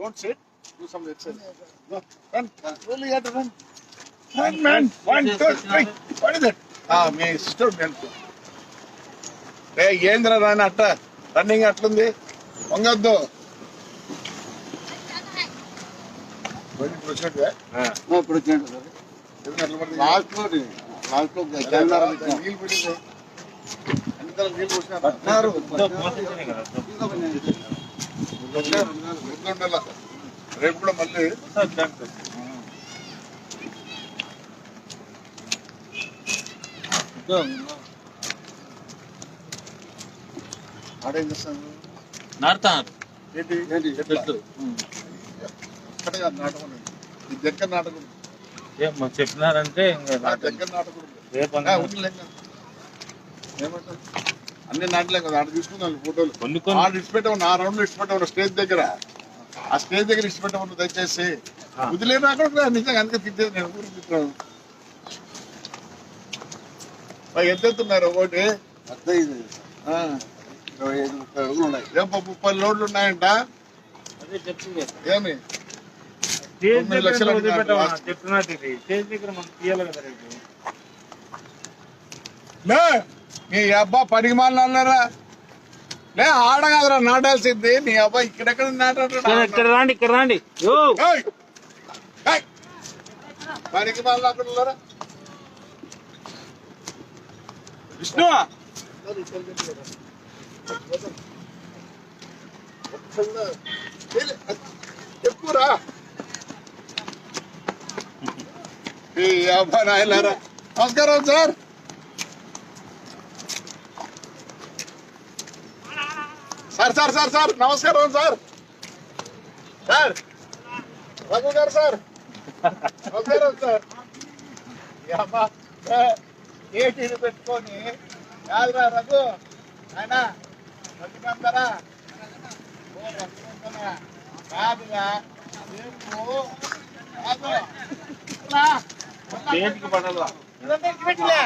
Don't sit. Do some exercise. Go. Run. Really, you have to run. Run, man. One, two, three. What is that? Ah, మీ sister మీకు ఏ ఏంద్ర రాని అట్ట running అట్లుంది వంగద్దు ఇప్పుడు వచ్చినట్టు? లాస్ట్లో లాస్ట్లో. నీళ్ళు పెట్టింది తల నీళ్ళు పోసినారు రేపు కూడా మళ్ళీ ఆడేం చేస్తాను నాటుతారు ఏంటి ఏంటి? చెట్లు నాటకం ఈ దగ్గర నాటకం చెప్పినారంటే దగ్గర నాటకం ఏమంటారు అన్ని నాటలే కదా ఆడ తీసుకుందాం ఫోటోలు. ఆడ ఇచ్చిపెట్టమని ఆ రౌండ్ ఇచ్చిపెట్టమని స్టేజ్ దగ్గర. ఆ స్టేజ్ దగ్గర ఇచ్చిపెట్టమని దయచేసి. వదిలేను అక్కడ కూడా నిజంగా అందుకే తిట్టేది నేను ఊరికి తిట్టాను ఎంత ఎత్తున్నారు ఒకటి పెద్ద ఇది. ఆ, ఇరవై ఐదు ముప్పై అడుగులు ఉన్నాయి. ముప్పై లోడ్లు ఉన్నాయంట? ఏమి? స్టేజ్ తొమ్మిది దగ్గర లక్షలు వదిలిపెట్టమా నీ అబ్బా పనికి మాలిన అన్నారా? లే ఆడ కాదురా నాటాల్సింది. నీ అబ్బా ఇక్కడెక్కడ ఇక్కడ ఇక్కడ రాండి ఇక్కడ రాండి. నాటాడు పనికి మాలిన అక్కడ విష్ణు! చెప్పురా. నమస్కారం sir. Sir sir sir sir నమస్కారం sir. Sir Raghu garu sir. నమస్కారం సార్. ఈ అబ్బా ఏ, ఏ టీవీ పెట్టుకొని కాదురా రఘు. ఆయన రఘునందరా ఓ రఘునందనా. కాదురా రేపు కాదు ఇదంతా పెట్టిలే.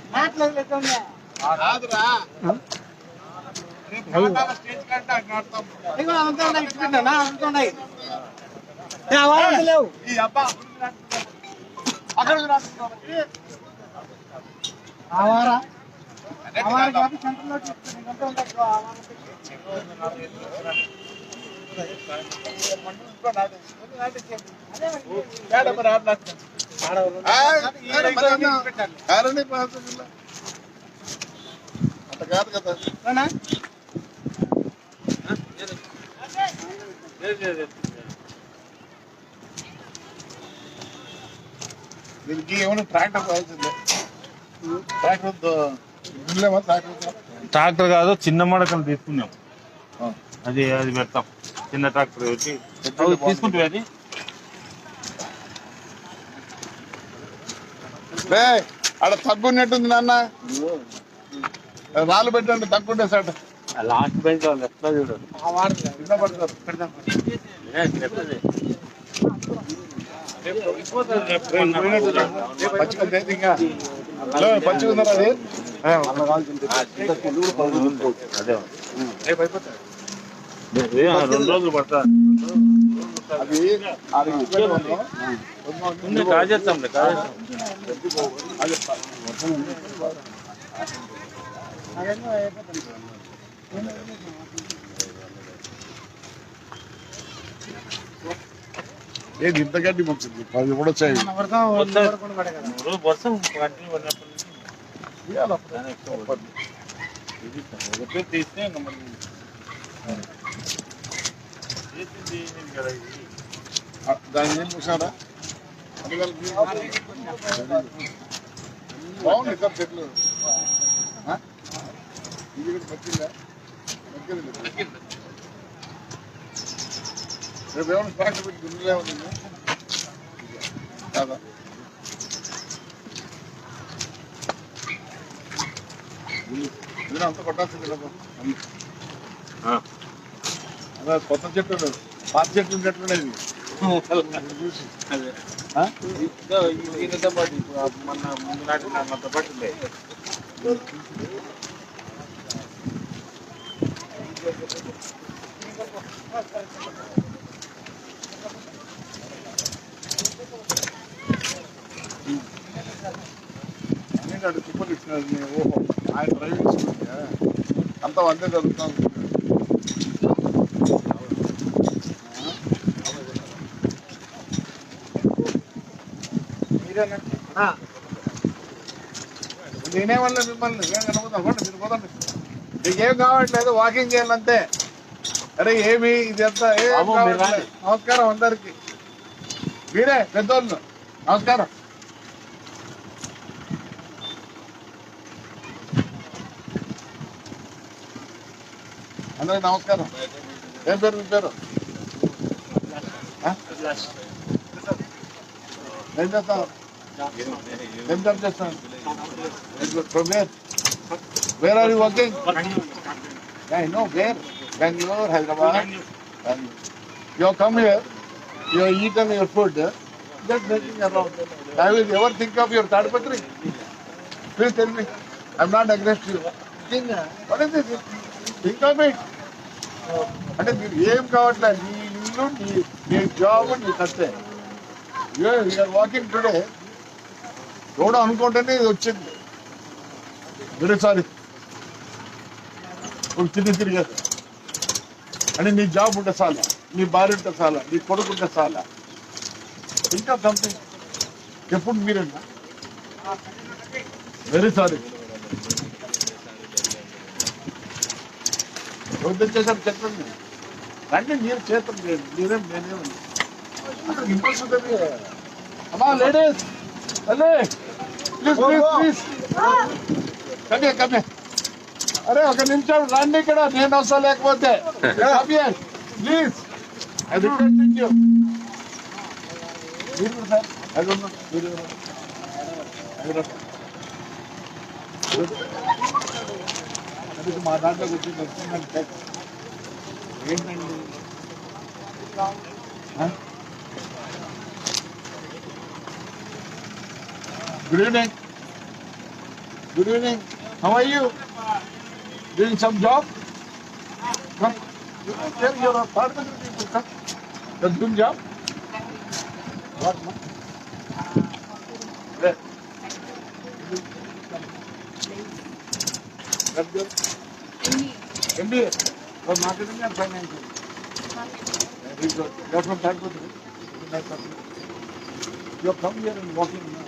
కొలుకులకి ఏంటి? కాదురా. రేపు నాటాల స్టేజ్ అంత కాదు కదా. దీనికి ఏమైనా ట్రాక్టర్ కావాల్సిందే ట్రాక్టర్ ట్రాక్టర్ ట్రాక్టర్ కాదు చిన్న మడకలు తీసుకున్నాం అది అది పెడతాం చిన్న ట్రాక్టర్ పెట్టి అవి తీసుకుంటే అది లే ఆడ తగ్గున్నట్టుంది నాన్న. రాళ్ళు పెట్టండి తగ్గుంటే సార్ లాస్ట్ బెంచ్ ఎట్లా ఇంకా హలో పచ్చిగా ఉందా అది. అదే రెండు రోజులు పడతా. అది అది ఇచ్చిపెట్టమను. ఉంది. కాజేస్తాంలే కాజేస్తాం అది ఏది ఇంత గడ్డి మంచిది పది కూడా వచ్చాయి. వర్షం కంటిన్యూ తీస్తే ఇంకా దాన్ని ఏం చూసారా బాగుంది సార్ చెట్లు ఇది కూడా పచ్చిందా రేపు ఏమైనా స్టాక్ పెట్టి దున్నులే ఉంది కాదా ఇది అంత కొట్టాల్సింది కదా ఆ. కొత్త చెట్టు పాత చెట్టు ఉన్నట్టున్నది చూసి అదే దీనితో పాటు ముందు నాటి ఓహో ఆయన డ్రైవింగ్ అంతా వందే జరుగుతుంది నేనేమన్నా మిమ్మల్ని ఏం కనబోతాం మీరు పోదండి. మీకు ఏం కావట్లేదు వాకింగ్ చేయాలంతే అరే ఏమి ఇది ఎంత ఏం కావట్లేదు. నమస్కారం అందరికి. మీరే పెద్దోళ్ళు. నమస్కారం. అందరికి నమస్కారం. ఏం పేరు మీ పేరు? ఏం చేస్తావు ఏం జాబ్ చేస్తాను from where where are you working I know where Bengaluru Hyderabad you have come here, you have eaten your food, just making around. I will ever think of your Tadpatri. Please tell me. I'm not against you. Think, what is this? Think of it. అంటే మీరు ఏం కావట్లేదు నీ ఇల్లు నీ నీ job నీ కష్టే you're walking today ఎవడో అనుకుంటేనే ఇది వచ్చింది. విడసారి సారీ. ఇప్పుడు తిరిగి తిరిగారు అంటే నీ జాబ్ ఉంటే చాలా. నీ భార్య ఉంటే చాలా. నీ కొడుకు ఉంటే చాలా. ఇంకా సంథింగ్ ఎప్పుడు మీరేనా? Very sorry. ఎవరు చేశారు చెప్పండి. అంటే మీరు చేతం లేదు మీరేం నేనేం అక్కడ ఇంపల్స్ ఉంటుంది అమ్మా లేడీస్ అల్లే ప్లీజ్ ప్లీజ్ ప్లీజ్ కమే కమే అరే ఒక నిమిషం రండి ఇక్కడ నేను వస్తా లేకపోతే ప్లీజ్ ఐ రిక్వెస్ట్ యూ మీరు సార్ అది ఉన్నా మీరు అది మా దాంట్లో కూర్చొని వచ్చిందంటే ఏంటండి Good evening. Good evening. How are you? Doing some job? Come. You know, tell your parliamentary people, come. You're doing job? What? No? There. That's good. MBA. For oh, marketing and financial. Very good. You're from Bangalore. You You're from here and walking now.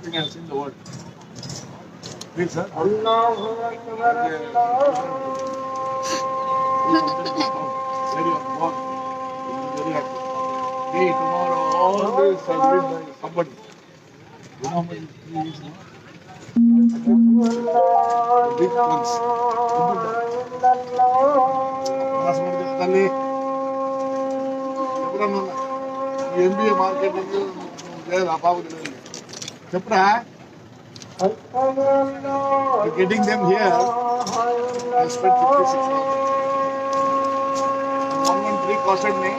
Only thing I have seen the word. Please, sir. Very walk. Very happy. Hey, tomorrow all this has been by somebody. You know how much he is now? Big ones. తల్లి ఎప్పుడన్నా MBA marketing లేదు ఆ బాబు తెలియదు Chopra, you're getting them here. as spent 56 One three costed me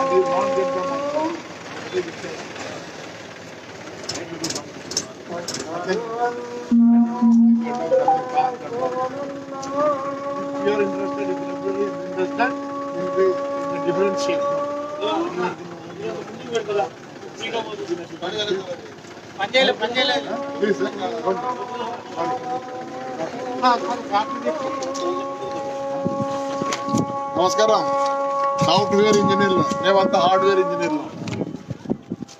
And you won't get them. Is interested, Come. నమస్కారం. Software ఇంజనీర్లు. మేమంతా hardware ఇంజనీర్లు.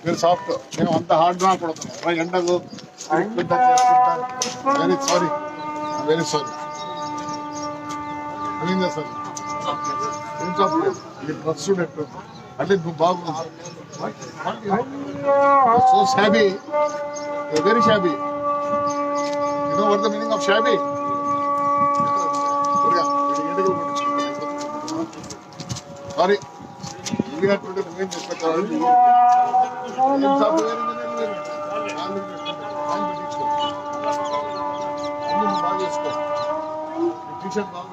మీరు సాఫ్ట్ మేము అంత హార్డ్ వర్క్ కొడుతున్నాం ఎండకు వెరీ సారీ. Very sorry. ఏం చేస్తారు ఏం సాఫ్ట్వేర్ డ్రెస్ చూడట్టు అంటే నువ్వు What? What? so shabby. They're very shabby. You know what the meaning of shabby? Sorry. We are today moving this way. I'm somewhere in the middle. I'm the I'm the teacher. I'm the teacher.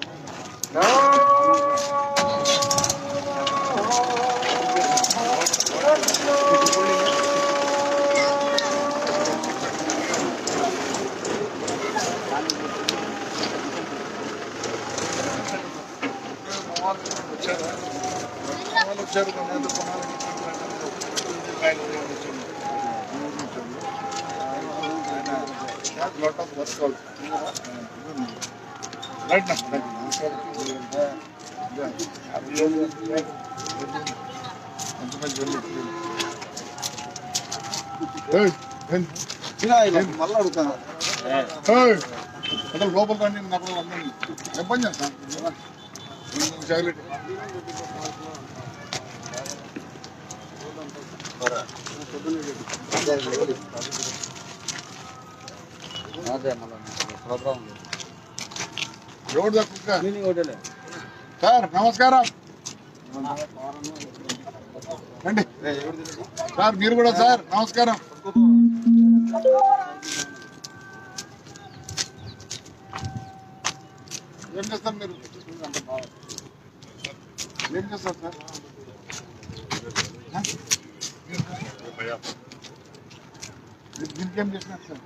No. Right now, right now. మళ్ళీ అడుగుతాను అంటే లోపల రండి నాకు ఇబ్బంది చేస్తాను chocolate అదే మళ్ళీ ప్రోగ్రామ్ ఎవరు తక్కువ క్లీనింగ్ హోటలే సార్ నమస్కారం రండి సార్ మీరు కూడా సార్ నమస్కారం ఏం చేస్తారు మీరు ఏం చేస్తారు సార్ హ? మీరు దీనికి ఏం చేసినారు సార్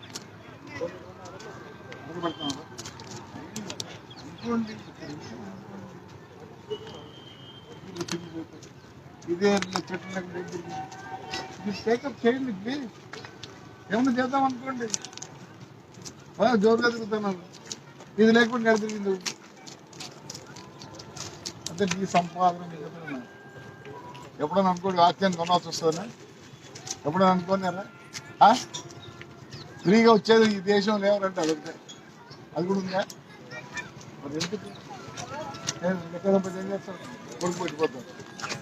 మొదలు పెడతామా? ఇంకోండి ఇదే చెట్టు లేకుండా మీరు టేకప్ చేయండి ఏమన్నా చేద్దాం అనుకోండి. బాగా జోరుగా తిరుగుతున్నాను ఇది లేకుండా ఎక్కడ తిరిగింది. అంటే నీ సంపాదన నీ ఎప్పుడైనా అనుకోండి వాక్యాన్ని కొనాల్సి వస్తుందా? ఎప్పుడైనా అనుకున్నారా? ఆ? ఫ్రీగా వచ్చేది ఈ దేశం లేవరంటే అదొకటే అది కూడా ఉందా? మరి ఎందుకు నేను లెక్క సంపాదించి ఏం చేస్తాను కొడుకు పెట్టిపోతాను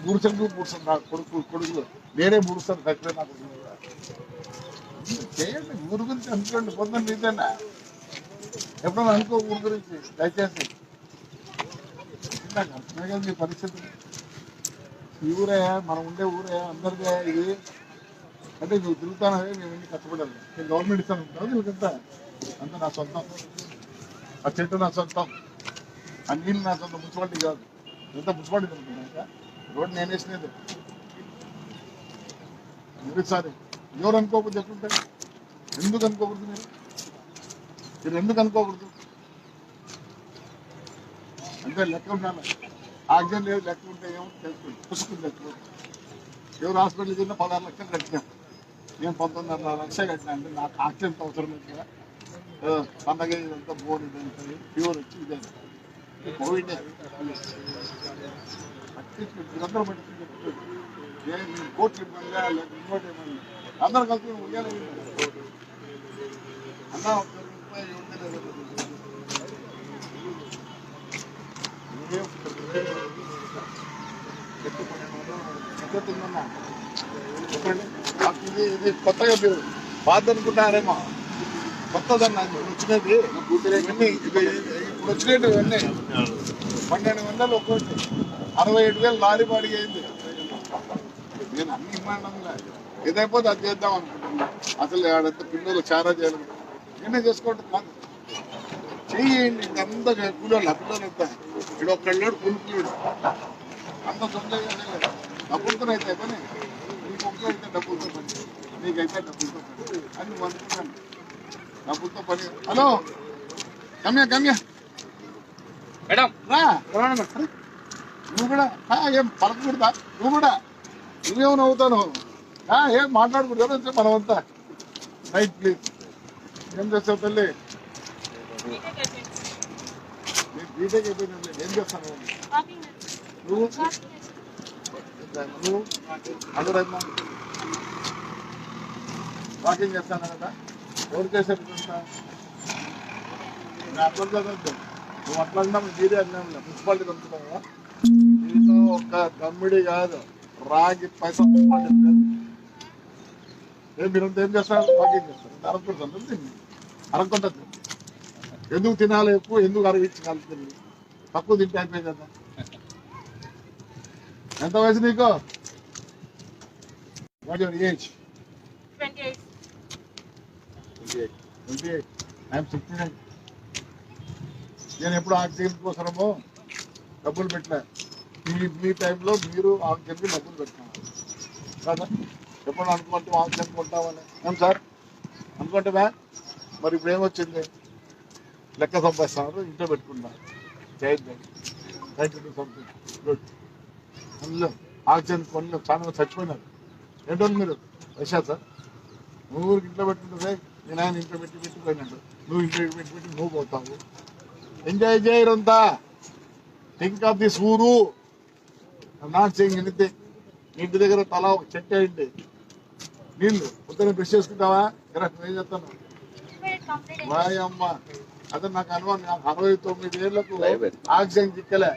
మూడుసంకు మూడుసార్లు నా కొడుకు కొడుకు నేనే మూడుసార్లు తక్కువ నాకు చేయండి ఊరు గురించి అనుకోండి పొందండి మీదేనా ఎప్పుడైనా అనుకో ఊరు గురించి దయచేసి నాకు అర్థమే కదా మీ పరిస్థితి ఈ ఊరే మనం ఉండే ఊరే అందరిదే ఇది అంటే నువ్వు తిరుగుతానవే మేము ఎన్ని కష్టపడాలి నేను గవర్నమెంట్ ఇస్తాను. కదా వీళ్ళకంతా అంత నా సొంతం. ఆ చెట్టు నా సొంతం. ఆ నా సొంత మున్సిపాలిటీ కాదు. ఎంత మున్సిపాలిటీ అనుకున్నాక రోడ్డు నేను వేసినది. సారి? ఎవరు అనుకోకూడదు ఎట్లుంటారు ఎందుకు అనుకోకూడదు మీరు? మీరు ఎందుకు అనుకోకూడదు? అంటే లెక్క ఉండాలి. ఆక్సిజన్ లేదు లెక్క ఉంటే ఏమో తెలుసుకోండి పుసుకుంది లెక్క ఎవరు హాస్పిటల్కి వెళ్ళినా పదహారు లక్షలు కట్టినాం. నేను పంతొమ్మిదిన్నర లక్షలు కట్టినా అంటే నాకు ఆక్సిజన్ అవసరం లేదు కదా. పండగ ఇదంతా బోర్డు ఇదంతా ప్యూర్ వచ్చి ఇదే. కోవిడ్ అందరూ కోట్లు ఇవ్వంగా లేక ఇంకోటి ఇవ్వండి అందరూ కలిసి ఉయ్యాలి అన్నా ఒక రూపాయి చెప్పండి ఇది కొత్తగా మీరు పాత అనుకుంటారేమో కొత్తదన్నా వచ్చినది ఇప్పుడు వచ్చినట్టు ఇవన్నీ. పన్నెండు వందలు ఒక్కోటి అరవై ఏడు వేలు లారీ బాడికి అయింది. నేను అన్ని ఇమ్మండంలే ఏదైపోతే అది చేద్దాం అనుకుంటున్నా. అసలు ఆడంత పిల్లలు చారా చేయాలి. నేనే చేసుకోవటం కాదు చేయండి. అంత కూలోళ్ళు అప్పులోనే పిల్లలు ఇక్కడ ఒక్కళ్ళాడు పులుపులేడు అంత సొంత డబ్బులతో అయితే పని. నీకు ఒక్కో అయితే డబ్బులతో పని. నీకైతే డబ్బులతో పని. అని అనుకున్నాను డబ్బులతో పని. హలో. గమ్య గమ్య. మేడం. నువ్వు కూడా ఏం పలకూడదా నువ్వు కూడా నువ్వేమో నవ్వుతాను. ఏం మాట్లాడకూడదు ఎవరు వచ్చి మనమంతా. రైట్ ప్లీజ్ ఏం చేస్తావు తల్లి? బీటెక్ అయిపోయినా ఏం చేస్తాను నువ్వు? నువ్వు? అందరమ్మా వాకింగ్ చేస్తాను కదా? ఎవరు చేశారు నా నేను అట్లా చదవద్దు నువ్వు అట్లా అన్నా మీరే అన్నా మున్సిపాలిటీ పంపుతావా నీతో ఒక కమ్మిడి కాదు. రాగి పైసా మున్సిపాలిటీ. ఏం మీరంతా ఏం చేస్తారు? వాకింగ్ చేస్తారు? అరకుంటుంది అరకుంటుంది ఎందుకు తినాలి ఎక్కువ ఎందుకు అరగించి కలుపుతుంది తక్కువ తింటే అయిపోయింది కదా. ఎంత వయసు నీకు? What your age twenty eight twenty eight I'm sixty nine నేను ఎప్పుడు ఆక్సిజన్ కోసమో డబ్బులు పెట్టలే. మీ మీ టైంలో మీరు ఆక్సిజన్కి డబ్బులు పెట్టినారు కదా? ఎప్పుడు అనుకుంటే ఆక్సిజన్ కొంటామని. ఏం సార్? అనుకుంటామా మరి ఇప్పుడు ఏమొచ్చింది? లెక్క సంపాదిస్తున్నారు ఇంట్లో పెట్టుకుంటున్నారు చేయండి రైట్ టు సంథింగ్ గుడ్. అందులో ఆక్సిజన్ కొన్ని చాలా చచ్చిపోయినారు. ఏంటో మీరు? వైశా సార్? నువ్వు ఇంట్లో పెట్టుకుంటే నేను ఆయన ఇంట్లో పెట్టి పెట్టిపోయినాడు నువ్వు ఇంట్లో పెట్టి పెట్టి నువ్వు పోతావు. ఎంజాయ్ చేయరంతా థింక్ ఆఫ్ దిస్ ఊరు. నాట్ సేయింగ్ ఎనీథింగ్ ఇంటి దగ్గర తల చెట్టు అయింది. నీళ్ళు పొద్దున బ్రష్ చేసుకుంటావా? ఇక్కడ ఏం చెప్తాను వాయమ్మ. అదే నాకు అనుమానం. నాకు అరవై తొమ్మిది ఏళ్ళకు ఆక్సిజన్ చిక్కలే.